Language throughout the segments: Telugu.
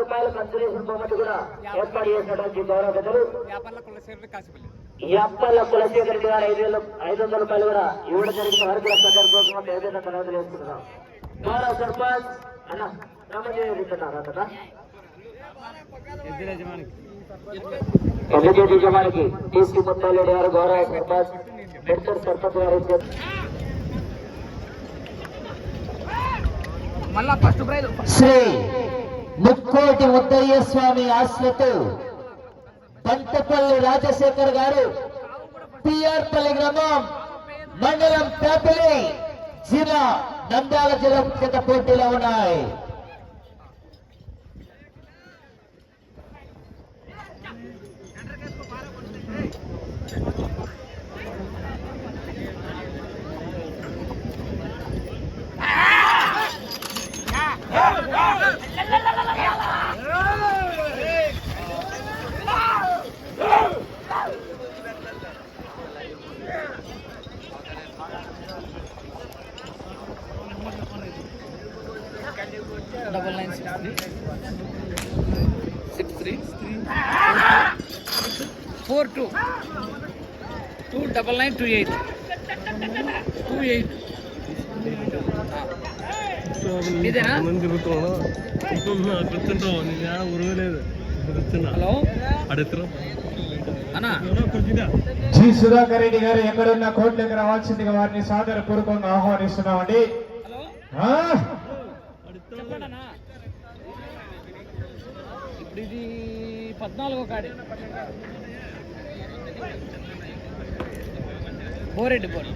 రూపాయల కన్సలేషన్ బహుమతి కూడా ఏర్పాటు చేసినటువంటి గౌరవ పెద్దలు. వ్యాపారుల కులశేఖర్ రెడ్డి గారు ఐదు వేల ఐదు వందల రూపాయలు కూడా ఇవ్వడం జరిగింది. వారికి సందర్భం కోసం ఏదైనా తర్వాత చేసుకుంటున్నాం గౌరవ సర్పంచ్ అన్న రామజీవిస్తున్నారు ఎద్దుల యజమానికి. టీసీ గారు గౌరవ సర్పంచ్. సర్పంచ్ గారు. మళ్ళా ఫస్ట్ ప్రైజ్. శ్రీ ముక్కోటి ముద్దయ్య స్వామి ఆశ్రతు పంతపల్లి రాజశేఖర్ గారు పిఆర్పల్లి గ్రామం మండలం పేపలి జిల్లా నంద్యాల జిల్లా పోటీలో ఉన్నాయి. టూ ఎయిట్ టూ ఎయిట్ ఇదేనా? మనం తిరుగుతున్నాను ఇంకొన్నా కూర్చుంటావు హలో? జి సుధాకర్ రెడ్డి గారు ఎక్కడున్న కోట్లకు రావాల్సిందిగా వారిని సాదర పూర్వకంగా ఆహ్వానిస్తున్నామండి ఇప్పుడు ఇది పద్నాలుగో కాడి. బోరెడ్డి బోర్.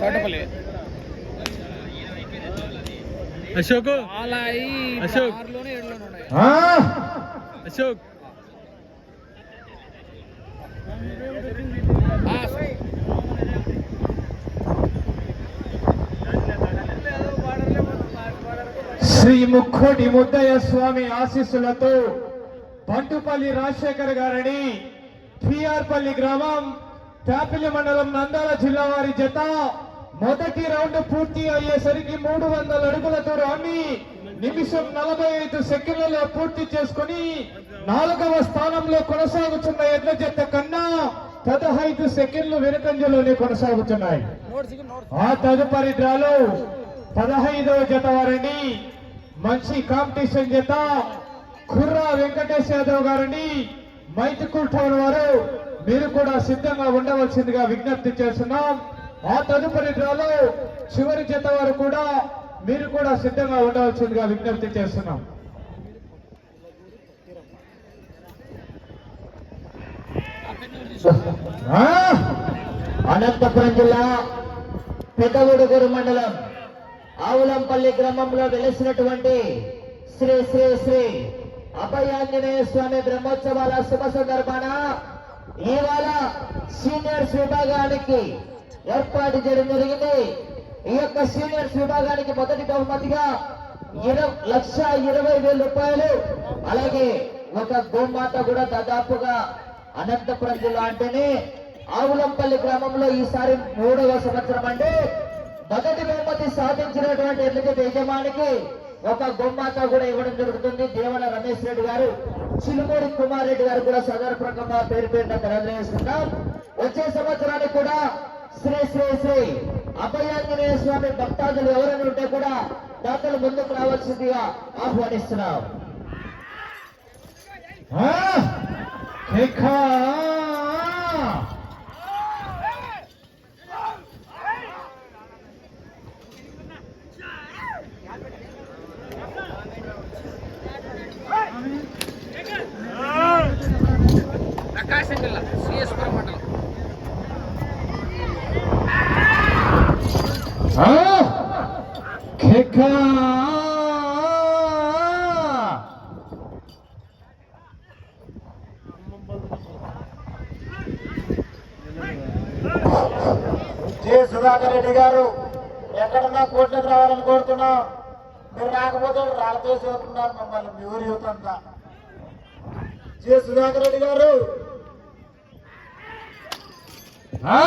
తోటపల్లి. అశోక్. అశోక్. అశోక్. శ్రీ ముక్కోటి ముద్దయ్య స్వామి ఆశీస్సులతో బంటుపల్లి రాజశేఖర్ గారని పిఆర్పల్లి గ్రామం చాపిలి మండలం నందాల జిల్లా వారి జత మొదటి రౌండ్ పూర్తి అయ్యేసరికి మూడు వందల అడుగుల దూరాన్ని నిమిషం నలభై ఐదు సెకండ్లలో పూర్తి చేసుకుని నాలుగవ స్థానంలో కొనసాగుతున్న ఎడ్ల జత కన్నా పదహైదు సెకండ్లు వెనుకంజలోనే కొనసాగుతున్నాయి. ఆ తదుపరి డ్రాలో పదహైదవ జత వారండి. మంచి కాంపిటీషన్ జత. కుర్రా వెంకటేష్ యాదవ్ గారని మైతుకూర్ టౌన్ వారు మీరు కూడా సిద్ధంగా ఉండవలసిందిగా విజ్ఞప్తి చేస్తున్నాం ఆ తదుపరి డ్రాలో చివరి జత వారు కూడా మీరు కూడా సిద్ధంగా ఉండవలసిందిగా విజ్ఞప్తి చేస్తున్నాం ఆ? అనంతపురం జిల్లా పెద్దగూడుగూరు మండలం ఆవులంపల్లి గ్రామంలో వెలిసినటువంటి శ్రీ శ్రీ శ్రీ అభయాంజనేయ స్వామి బ్రహ్మోత్సవాల శుభ సందర్భాన ఇవాళ సీనియర్స్ విభాగానికి ఏర్పాటు చేయడం జరిగింది. ఈ యొక్క సీనియర్స్ విభాగానికి మొదటి బహుమతిగా ఇరవై లక్ష ఇరవై వేల రూపాయలు. అలాగే ఒక గోమాత కూడా దాదాపుగా అనంతపురం జిల్లా అంటేనే ఆవులంపల్లి గ్రామంలో ఈసారి మూడవ సంవత్సరం అంటే మొదటి బహుమతి సాధించినటువంటి ఎన్నికల యజమానికి ఒక గోమాత కూడా ఇవ్వడం జరుగుతుంది. దేవన రమేష్ రెడ్డి గారు చిలుమూరి కుమార్ రెడ్డి గారు కూడా సదర్పకంగా పేరు పేరున తెలియజేస్తున్నాం వచ్చే సంవత్సరానికి కూడా శ్రీ శ్రీ శ్రీ అభయాంజనేయ స్వామి భక్తాదులు ఎవరైనా ఉంటే కూడా దాతలు ముందుకు రావాల్సిందిగా ఆహ్వానిస్తున్నాం ఆ? కేకా! ప్రకాశం జిల్లా సిఎస్పురం మండలం ఆ? కేకా! జె సుధాకర్ రెడ్డి గారు ఎక్కడన్నా కోర్టులకు రావాలని కోరుతున్నాం మీరు రాకపోతే రాళ్ళతో చదువుతున్నారు మమ్మల్ని మీ ఊరి యువత అంతా. జె. సుధాకర్ రెడ్డి గారు. ఆ?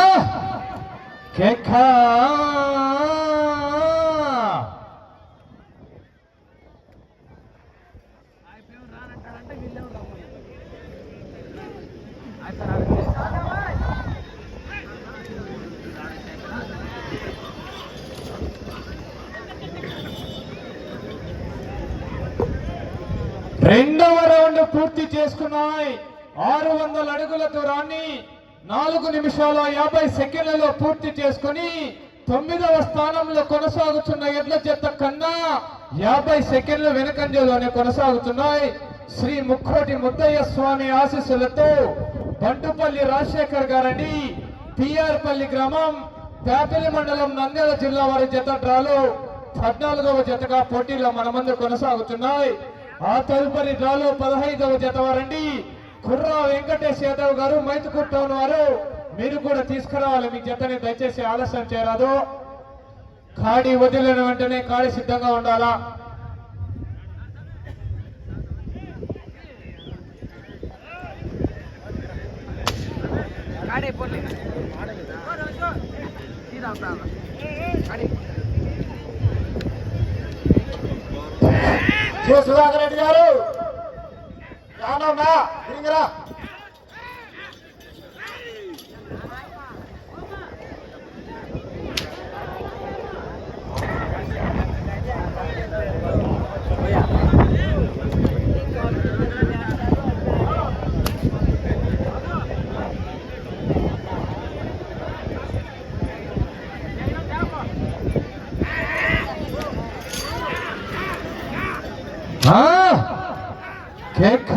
రెండవ రౌండ్ పూర్తి చేసుకున్నాయి. ఆరు వందల అడుగుల దూరాన్ని నాలుగు నిమిషాల యాభై సెకండ్లలో పూర్తి చేసుకుని తొమ్మిదవ స్థానంలో కొనసాగుతున్న ఎడ్ల జత కన్నా యాభై సెకండ్ల వెనకంజలోనే కొనసాగుతున్నాయి. శ్రీ ముక్కోటి ముద్దయ్య స్వామి ఆశీస్సులతో బంటుపల్లి రాజశేఖర్ గారని పిఆర్పల్లి గ్రామం పేపల్లి మండలం నంద్యాల జిల్లా వారి జత డ్రాలో పద్నాలుగవ జతగా పోటీలో మన ముందు కొనసాగుతున్నాయి. ఆ తదుపరి డ్రాలో పదహైదవ జత వారండి కుర్రా వెంకటేష్ యాదవ్ గారు మైతుకూర్ టౌన్ వారు. మీరు కూడా తీసుకురావాలి మీ జతని దయచేసి ఆలస్యం చేయరాదు. ఖాళీ వదిలిన వెంటనే ఖాళీ సిద్ధంగా ఉండాలా? Yeah. పోలే సుధాకర్ రెడ్డి గారు. రానమ్మా తిరిగిరా కేక!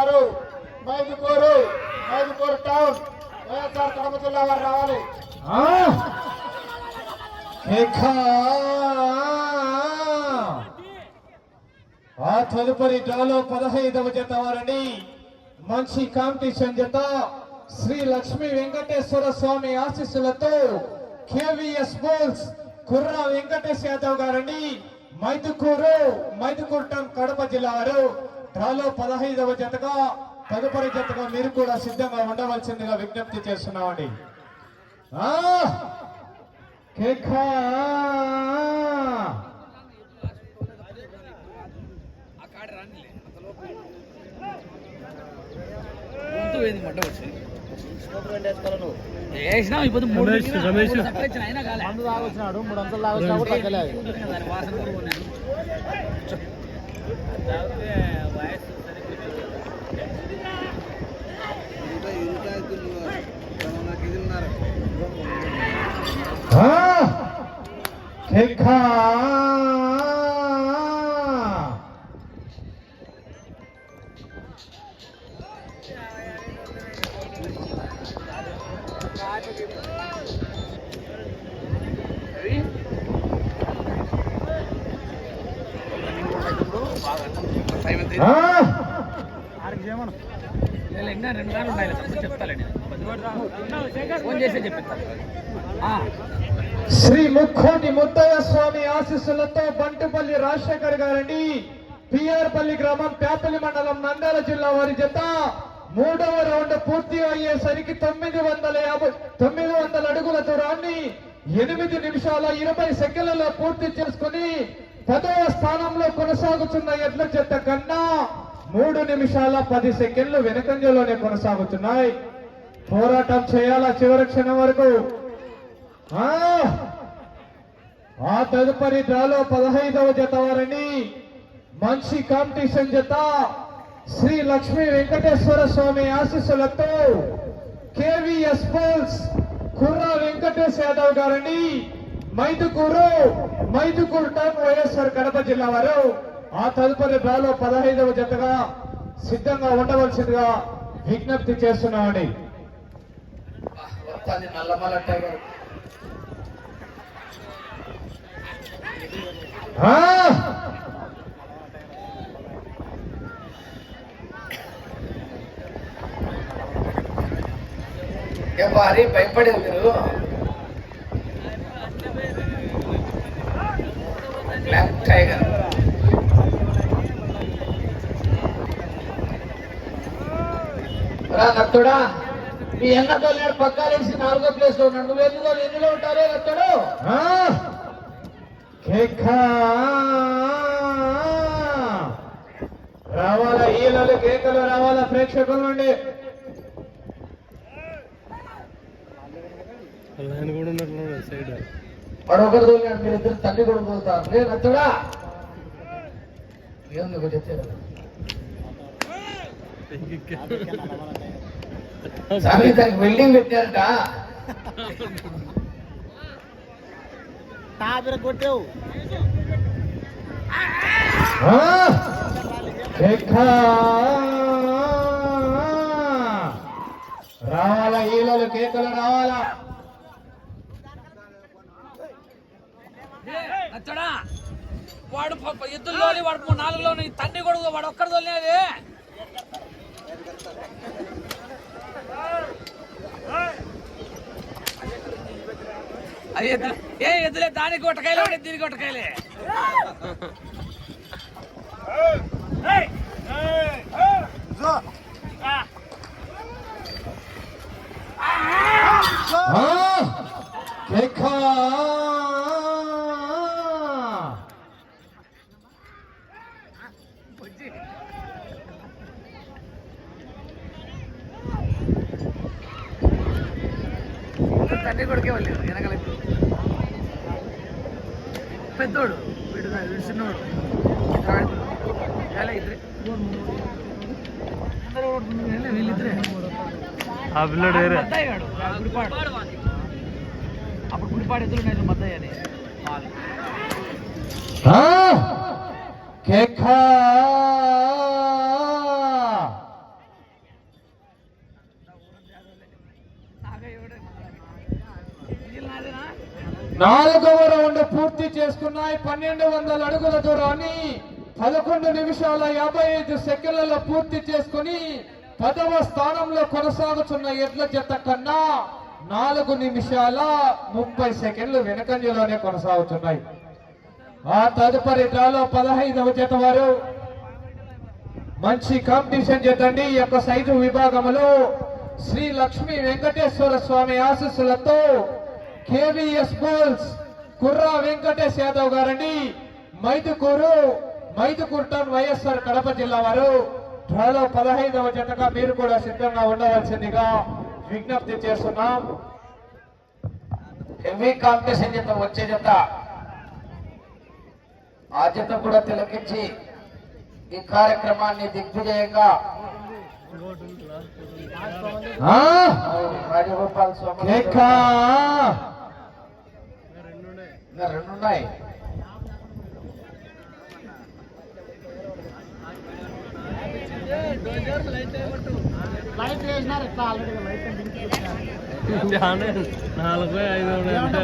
ఆ! ఆ తదుపరి డ్రాలో పదహైదవ జత వారిని మంచి కాంపిటీషన్ జత శ్రీ లక్ష్మీ వెంకటేశ్వర స్వామి ఆశీస్సులతో కేవీఎస్ బోల్స్ కుర్రా వెంకటేష్ యాదవ్ గారని మైదుకూరు మైదుకూరు టౌన్ కడప జిల్లా వారు. డ్రాలో పదహైదవ జతగా తదుపరి జతగా మీరు కూడా సిద్ధంగా ఉండవలసిందిగా విజ్ఞప్తి చేస్తున్నామండి. ఆ! కేక! ఆ కాడి రానిలే అంతలోపు గొంతు పోయింది మంట వచ్చి వేసినాం ఇప్పుడు మూడు రమేష్. మందు తాగొచ్చినాడు మూడు అంతలు తాగొచ్చినా కూడా తగ్గలేదు. వాసన కూడా పోలేదు. ఆ! కేక అవి టైం ఎంత ఆ లేదు, ఇంకా రెండు ఉన్నాయి తప్ప చెప్తాలండి ఫోన్ చెప్పిస్తాను శ్రీ ముక్కోటి ముత్తయ్య స్వామి ఆశీస్సులతో బంటుపల్లి రాజశేఖర్ గారండి. పిఆర్పల్లి గ్రామం పేపల్లి మండలం నంద్యాల జిల్లా వారి జత మూడవ రౌండ్ పూర్తి అయ్యేసరికి తొమ్మిది వందల యాభై తొమ్మిది వందల అడుగుల దూరాన్ని ఎనిమిది నిమిషాల ఇరవై సెకండ్లలో పూర్తి చేసుకుని పదవ స్థానంలో కొనసాగుతున్న ఎడ్ల జత కన్నా మూడు నిమిషాల పది సెకండ్లు వెనకంజలోనే కొనసాగుతున్నాయి. పోరాటం చేయాలా చివరి క్షణం వరకు? ఆ? ఆ తదుపరి డ్రాలో పదహైదవ జత వారిని మంచి కాంపిటీషన్ జత శ్రీ లక్ష్మీ వెంకటేశ్వర స్వామి ఆశీస్సులతో కేవీఎస్ పోల్స్ కుర్రా వెంకటేష్ యాదవ్ గారిని మైదుకూరు మైదుకూరు టౌన్ వైఎస్ఆర్ కడప జిల్లా వారు ఆ తదుపరి డ్రాలో పదహైదవ జతగా సిద్ధంగా ఉండవలసిందిగా విజ్ఞప్తి చేస్తున్నామండి. వస్తాంది నల్లమల టైగర్ భారీ భయపడేది మీరు. బ్లాక్ టైగర్ రా నత్తుడా మీ ఎన్నతో లేడు పక్కాలేసి నాలుగో ప్లేస్లో ఉన్నాడు నువ్వు ఎందులో ఎందులో ఉంటారో! కేక! రావాలా? ఈలలు కేకలు రావాలా? ప్రేక్షకుల నుండి? వాళ్ళ ఆయన కూడా ఉన్నట్లున్నాడు సైడ్. వాడు ఒకరు తోలినాడు. మీరు ఇద్దరు తండ్రి కూడా తోలుతారు. ఒకటి చెప్తే సామి దానికి వెల్డింగ్ పెట్టారట ఆ! కేక! రావాలా ఈలలు కేకలు రావాలా నచ్చడా వాడు ఎద్దుల్లోని వాడు మూడు నాలుగులోని తండ్రి కొడుకు వాడు ఒక్కడి తోలేది అది ఎద్దులు ఏ ఎద్దులే దానికి కొట్టకాయలే వాడు దీనికి కొట్టకాయలే ఆ! కేక! తండ్రి కొడుకే వాళ్ళు వెనకాల ఇప్పుడు. పెద్దోడు వీడు వీడు చిన్నోడు. ఎలా ఇద్దరే? వీళ్ళిద్దరే ఆ పిల్లడు వేరే. గుడిపాడు. అప్పుడు గుడిపాడు ఎదురు నేను మద్దయ్య అని. వాళ్ళు ఆ! కేక! నాలుగవ రౌండ్ పూర్తి చేసుకున్నాయి. పన్నెండు వందల అడుగుల దూరాన్ని పదకొండు నిమిషాల యాభై ఐదు సెకండ్లలో పూర్తి చేసుకుని పదవ స్థానంలో కొనసాగుతున్న ఎడ్ల జత కన్నా నాలుగు నిమిషాల ముప్పై సెకండ్లు వెనకంజలోనే కొనసాగుతున్నాయి. ఆ తదుపరి డ్రాలో పదహైదవ జత వారు. మంచి కాంపిటీషన్ చేతండి ఈ యొక్క సైజు విభాగంలో శ్రీ లక్ష్మీ వెంకటేశ్వర స్వామి ఆశీస్సులతో కేవీఎస్ బోల్స్ కుర్రా వెంకటేష్ యాదవ్ గారండి. మైదుకూరు మైదుకూరు టౌన్ వైఎస్ఆర్ కడప జిల్లా వారు. త్వరలో పదహైదవ జతగా మీరు కూడా సిద్ధంగా ఉండవలసిందిగా విజ్ఞప్తి చేస్తున్నాం. హెవీ కాంపిటీషన్ జత వచ్చే జత. ఆ జత కూడా తిలకించి ఈ కార్యక్రమాన్ని దిగ్విజయంగా రాజగోపాల్ స్వామి కేక! ఇంకా రెండు ఉన్నాయి జానే నాలుగు ఐదు ఉన్నాయి అంటే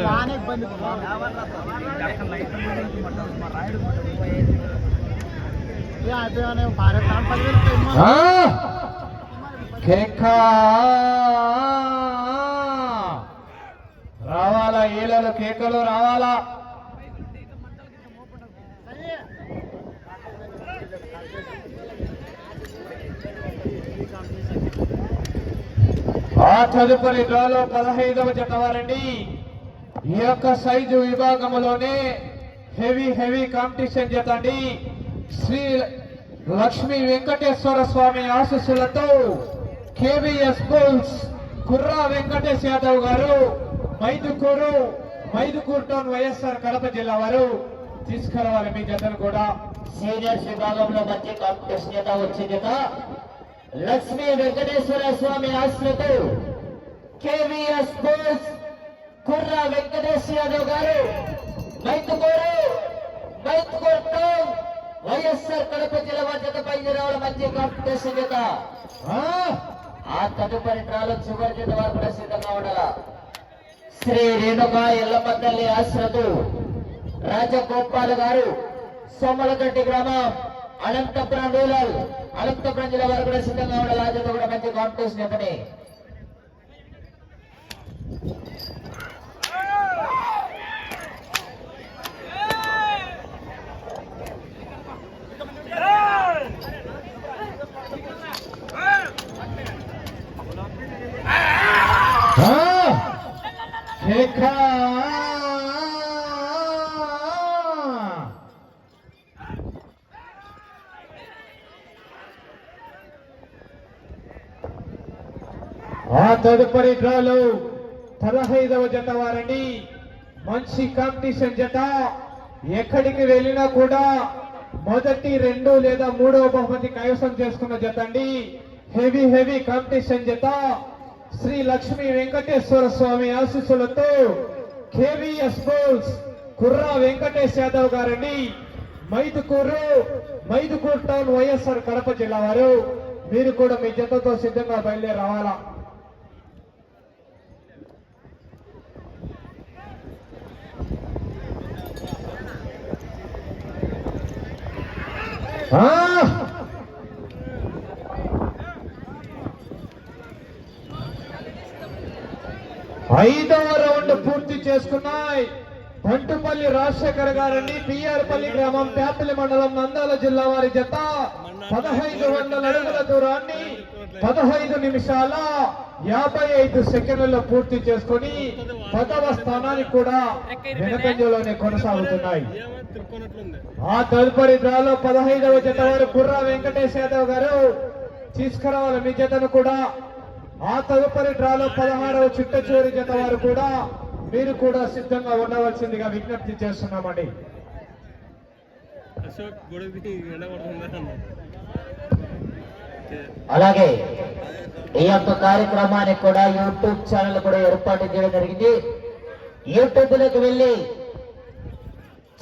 ఆ! కేక! రావాలా ఈలలు కేకలు రావాలా? ఆ తదుపరి డ్రాలో పదహైదవ జత వారండి. ఈ యొక్క సైజు విభాగంలోనే హెవీ హెవీ కాంపిటీషన్ జత అండి. శ్రీ లక్ష్మీ వెంకటేశ్వర స్వామి ఆశస్సులతో కేవీఎస్ బుల్స్ కుర్రా వెంకటేష్ యాదవ్ గారు మైదుకూరు మైదుకూరు టౌన్ వైఎస్ఆర్ కడప జిల్లా వారు తీసుకురావాలి మీ జతను కూడా. సీనియర్స్ విభాగంలో మంచి కాంపిటీషన్ జత వచ్చే జత. లక్ష్మీ వెంకటేశ్వర స్వామి ఆశ్రతో కేవీఎస్ బోస్ కుర్రా వెంకటేష్ యాదవ్ గారు మైతుకూరు మైతుకూరు టౌన్ వైఎస్ఆర్ కడప జిల్లా వారి జత బయలుదేరావాలి మంచి కాంపిటీషన్ జత. ఆ! తదుపరి కాలం చివరి వారు ప్రసిద్ధంగా ఉండాల శ్రీ రేణుకా ఎల్లమ్మ తల్లి ఆశ్రతు రాజగోపాల్ గారు సోమలగడ్డి గ్రామం అనంతపురం రూరల్ అనంతపురం జిల్లా వారు ప్రసిద్ధంగా ఉండాలి అది కూడా మంచి కాంపిటీషన్ చెప్పని ఆ తదుపరి డ్రాలో పదహైదవ జత వారండి. మంచి కాంపిటీషన్ జత. ఎక్కడికి వెళ్ళినా కూడా మొదటి రెండు లేదా మూడవ బహుమతి కైవసం చేసుకున్న జత అండి. హెవీ హెవీ కాంపిటీషన్ జత. శ్రీ లక్ష్మీ వెంకటేశ్వర స్వామి ఆశీస్సులతో కేవీఎస్ బోల్స్ కుర్రా వెంకటేష్ యాదవ్ గారండి మైదుకూరు మైదుకూరు టౌన్ వైఎస్ఆర్ కడప జిల్లా వారు మీరు కూడా మీ జతతో సిద్ధంగా బయలుదేరి రావాలా Ah! ఐదవ రౌండ్ పూర్తి చేసుకున్నాయి. పంటుపల్లి రాజశేఖర్ గారండి పిఆర్పల్లి గ్రామం పేపల్లి మండలం నందాల జిల్లా వారి జత పదహైదు వందల అడుగుల దూరాన్ని పదహైదు నిమిషాల యాభై ఐదు సెకండ్లలో పూర్తి చేసుకొని పదవ స్థానానికి కూడా వెనకంజలోనే కొనసాగుతున్నాయి. ఆ తదుపరి డ్రాలో పదహైదవ జత వారు కుర్రా వెంకటేష్ యాదవ్ గారు. తీసుకురావాలి మీ జతను కూడా. ఆ తదుపరి డ్రాలో పదహారవ చిట్ట చివరి జత వారు కూడా మీరు కూడా సిద్ధంగా ఉండవలసిందిగా విజ్ఞప్తి చేస్తున్నామండి. అలాగే ఈ యొక్క కార్యక్రమానికి కూడా యూట్యూబ్ ఛానల్ కూడా ఏర్పాటు చేయడం జరిగింది. యూట్యూబ్లోకి వెళ్ళి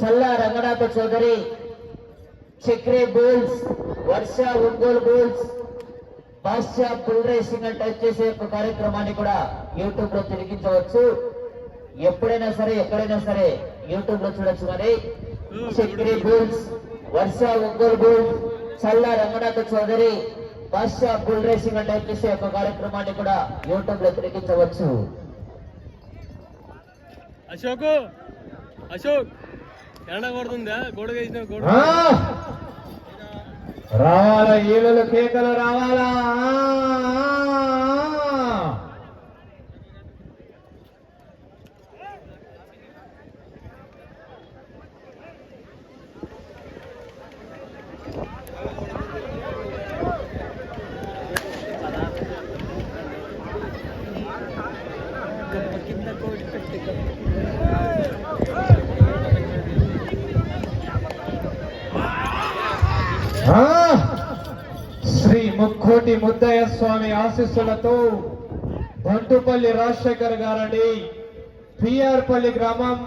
Challa Ranganatha Chowdary Chakri bulls Varsha Ongole bulls bull racing type చేసే యొక్క కార్యక్రమాన్ని కూడా యూట్యూబ్లో తిరిగించవచ్చు. ఎప్పుడైనా సరే ఎక్కడైనా సరే యూట్యూబ్లో చూడొచ్చు మరి Chakri bulls Varsha Ongole bulls Challa Ranganatha Chowdary Badshah bull racing అని టైప్ చేసే యొక్క కార్యక్రమాన్ని కూడా యూట్యూబ్లో తిరిగించవచ్చు. అశోక్ అశోక్ గొడవ వేసిన ఆ! గొడవ రావాలా ఈలలు కేకలు రావాలా ఆ! శ్రీ శ్రీమతి ముద్దయ్య స్వామి ఆశీస్సులతో బంటుపల్లి రాజశేఖర్ గారని పిఆర్పల్లి గ్రామం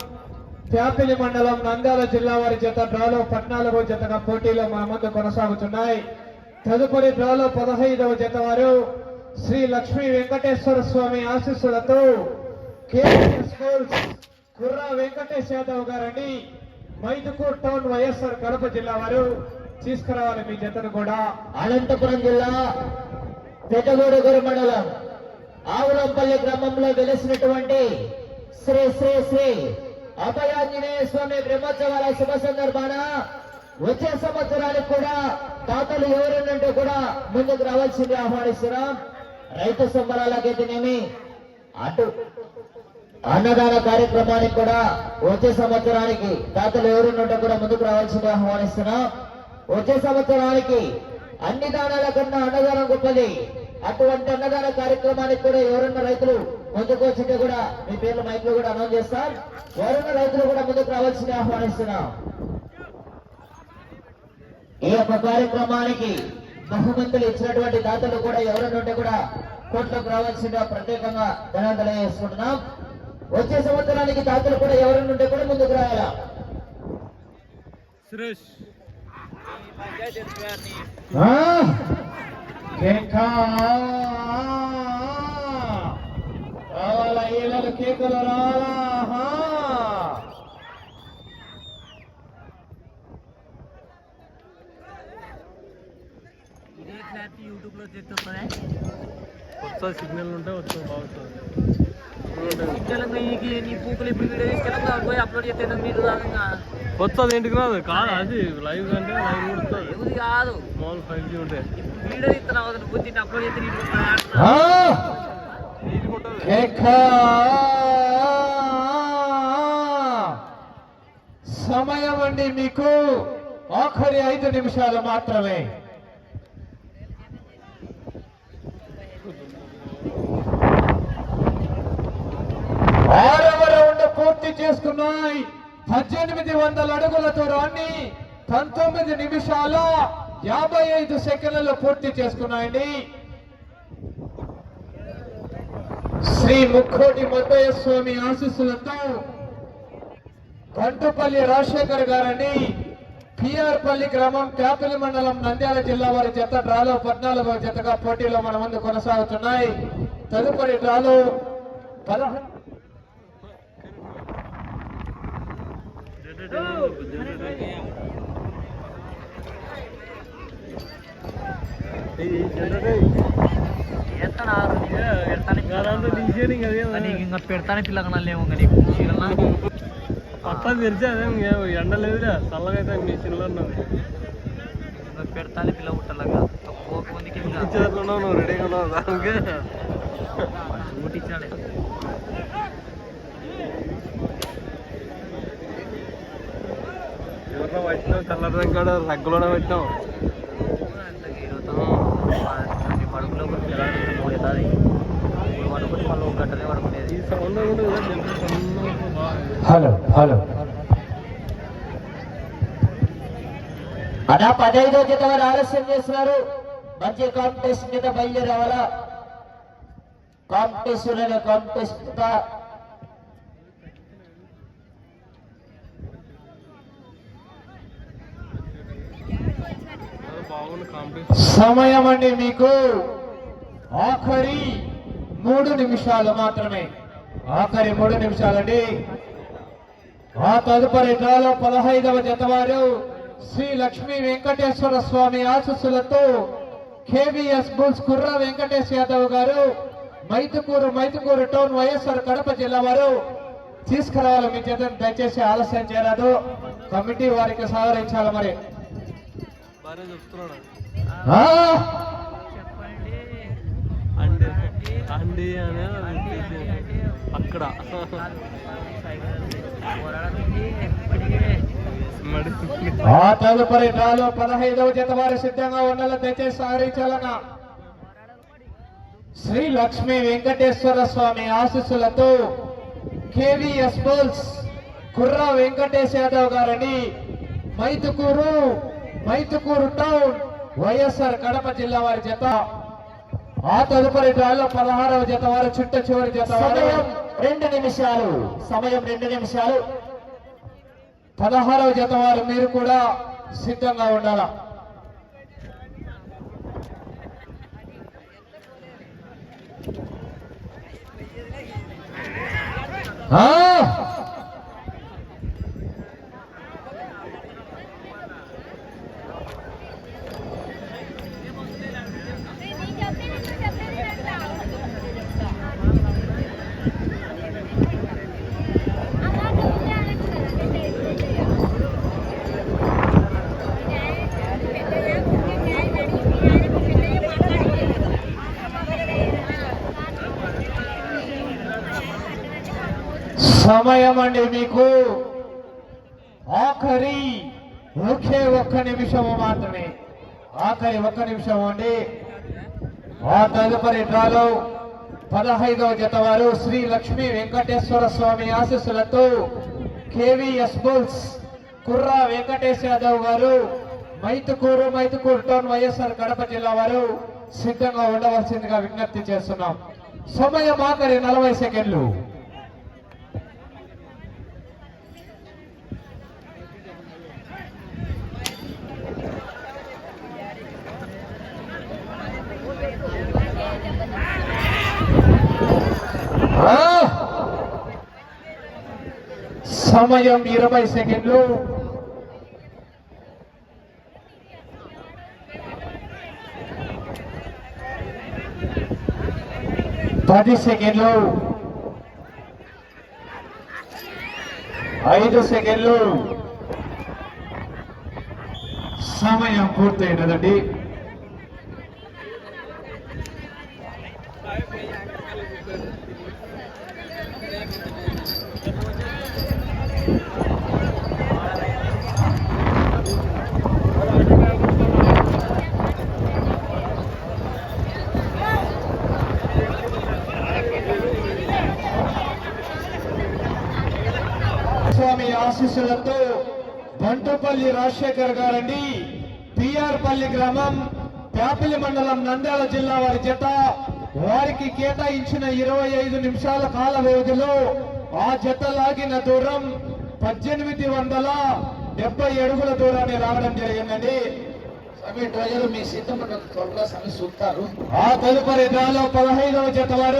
ప్యాపిలి మండలం నంద్యాల జిల్లా వారి చేత డ్రాలో పద్నాలుగో జతగా పోటీలో మన ముందు కొనసాగుతున్నాయి. తదుపరి డ్రాలో పదహైదవ జత వారు శ్రీ లక్ష్మీ వెంకటేశ్వర స్వామి ఆశీస్సులతో స్కూల్స్ కుర్రా వెంకటేష్ యాదవ్ గారండి. మైదుకూర్ టౌన్ వైఎస్ఆర్ కడప జిల్లా వారు తీసుకురావాలి మీ జతను కూడా. అనంతపురం జిల్లా పెద్దగూడగూరు మండలం ఆవులంపల్లి గ్రామంలో వెలిసినటువంటి శ్రీ శ్రీ శ్రీ అభయాంజనేయ స్వామి బ్రహ్మోత్సవాల శుభ సందర్భాన వచ్చే సంవత్సరానికి కూడా తాతలు ఎవరున్నంటే కూడా ముందుకు రావాల్సింది ఆహ్వానిస్తున్నాం. రైతు సంబరాలకైతేనేమి అటు అన్నదాన కార్యక్రమానికి కూడా వచ్చే సంవత్సరానికి తాతలు ఎవరున్నంటే కూడా ముందుకు రావాల్సింది ఆహ్వానిస్తున్నాం. వచ్చే సంవత్సరానికి అన్ని దానాల కన్నా అన్నదానం గొప్పది. అటువంటి అన్నదాన కార్యక్రమానికి కూడా ఎవరన్నా రైతులు ముందుకు వచ్చింటే కూడా మీ పేర్లు మైక్లో కూడా అనౌన్స్ చేస్తాం ఎవరన్నా రైతులు కూడా ముందుకు రావాల్సింది ఆహ్వానిస్తున్నాం. ఈ యొక్క కార్యక్రమానికి బహుమతులు ఇచ్చినటువంటి దాతలు కూడా ఎవరైనా ఉంటే కూడా కోట్లకు రావాల్సిందిగా ప్రత్యేకంగా ధనం చేసుకుంటున్నాం. వచ్చే సంవత్సరానికి దాతలు కూడా ఎవరన్నా ఉంటే కూడా ముందుకు రావాలా? సురేష్. ఆ! కేకా! రావాలా ఈలలు కేకలు రావాలా ఆహా! కొత్త సిగ్నల్ ఉంటే వస్తుంది బాగుంటుంది వస్తుంది ఇంటికి రాదు? కాదు అది? లైవ్ అంటే లైవ్ కొడుతుంది కాదు. మామూలు ఫైవ్ జీ ఉంటే. సమయం అండి మీకు. ఆఖరి ఐదు నిమిషాలు మాత్రమే. పద్దెనిమిది వందల అడుగుల దూరాన్ని పంతొమ్మిది నిమిషాల యాభై ఐదు సెకండ్లలో పూర్తి చేసుకున్నాయండి. శ్రీ ముక్కోటి మద్దయ్య స్వామి ఆశీస్సులతో గంటుపల్లి రాజశేఖర్ గారని పిఆర్పల్లి గ్రామం క్యాపిల్ మండలం నంద్యాల జిల్లా వారి జత డ్రాలో పద్నాలుగో జతగా పోటీలో మన ముందు కొనసాగుతున్నాయి. తదుపరి డ్రాలో పదహారు నీకు ఇంకా పెడతానే పిల్లకనలేము ఇంకా నీకు చీరలా పట్టా ఎండ లేదురా చల్లగా అయితే మీ ఇంకా పెడతానే పిల్ల పుట్టాలగా పోక మందికి ఇంకా ఇచ్చేటట్లున్నావు నువ్వు రెడీగా ఉన్నావు దానికి రగ్గులోనే పడుకులో పడుకుని మళ్ళీ ఒక గంటనే పడుకునేది. ఈ సౌండ్ కూడా బాగా హలో హలో. అనా పదహైదో జత వారు ఆలస్యం చేస్తున్నారు. మంచి కాంపిటీషన్ మీద బయలుదేరి రావాలా కాంపిటీషన్ అనే కాంపిటీషన్ మీద బాగుంది కాంపిటీషన్ సమయం అండి మీకు. ఆఖరి మూడు నిమిషాలు మాత్రమే. ఆఖరి మూడు నిమిషాలండి. ఆ తదుపరి డ్రాలో పదహైదవ జతవారు శ్రీ లక్ష్మీ వెంకటేశ్వర స్వామి ఆశస్సులతో కేవీఎస్ బుల్స్ కుర్ర వెంకటేష్ యాదవ్ గారు మైతుకూరు మైతుకూరు టౌన్ వైఎస్ఆర్ కడప జిల్లా వారు తీసుకురావాలి మీ చేతను దయచేసి ఆలస్యం చేయరాదు. కమిటీ వారికి సహకరించాలి మరి బాగా చెప్తున్నాడు ఆ! అండి అండి అనేది అక్కడ. తదుపరి డ్రాలో పదహైదవ జత వారు సిద్ధంగా ఉండాలి దయచేసి సహకరించాలన్నా శ్రీ లక్ష్మీ వెంకటేశ్వర స్వామి ఆశీస్సులతో కేవీఎస్ బోల్స్ కుర్ర వెంకటేశ్ యాదవ్ గారని మైతుకూరు మైతుకూరు టౌన్ వైఎస్ఆర్ కడప జిల్లా వారి జత. ఆ తదుపరి డ్రాలో పదహారవ జత వారు చుట్ట చివరి జత సమయం రెండు నిమిషాలు. సమయం రెండు నిమిషాలు. పదహారవ జత వారు మీరు కూడా సిద్ధంగా ఉండాలా? ఆ! సమయం అండి మీకు. ఆఖరి ఒకే ఒక్క నిమిషము మాత్రమే. ఆఖరి ఒక్క నిమిషం అండి. ఆ తదుపరి డ్రాలో పదహైదవ జత వారు శ్రీ లక్ష్మీ వెంకటేశ్వర స్వామి ఆశీస్సులతో కేవీఎస్ బుల్స్ కుర్రా వెంకటేశ్ యాదవ్ గారు మైతుకూరు మైతుకూరు టౌన్ వైఎస్ఆర్ కడప జిల్లా వారు సిద్ధంగా ఉండవలసిందిగా విజ్ఞప్తి చేస్తున్నాం. సమయం ఆఖరి నలభై సెకండ్లు ఆ! సమయం ఇరవై సెకండ్లు. పది సెకండ్లు. ఐదు సెకండ్లు. సమయం పూర్తయినదండి. ఆశీస్సులతో బంటుపల్లి రాజశేఖర్ గారండి. పిఆర్ పల్లి గ్రామం ప్యాపిలి మండలం నంద్యాల జిల్లా వారి జత. వారికి కేటాయించిన ఇరవై ఐదు నిమిషాల కాల వ్యవధిలో ఆ జత లాగిన దూరం పద్దెనిమిది వందల డెబ్బై అడుగుల దూరాన్ని రావడం జరిగిందండి. మీ సీతమ్మ త్వరగా స్వామి చూస్తారు ఆ తదుపరి డ్రాలో పదహైదవ జత వారు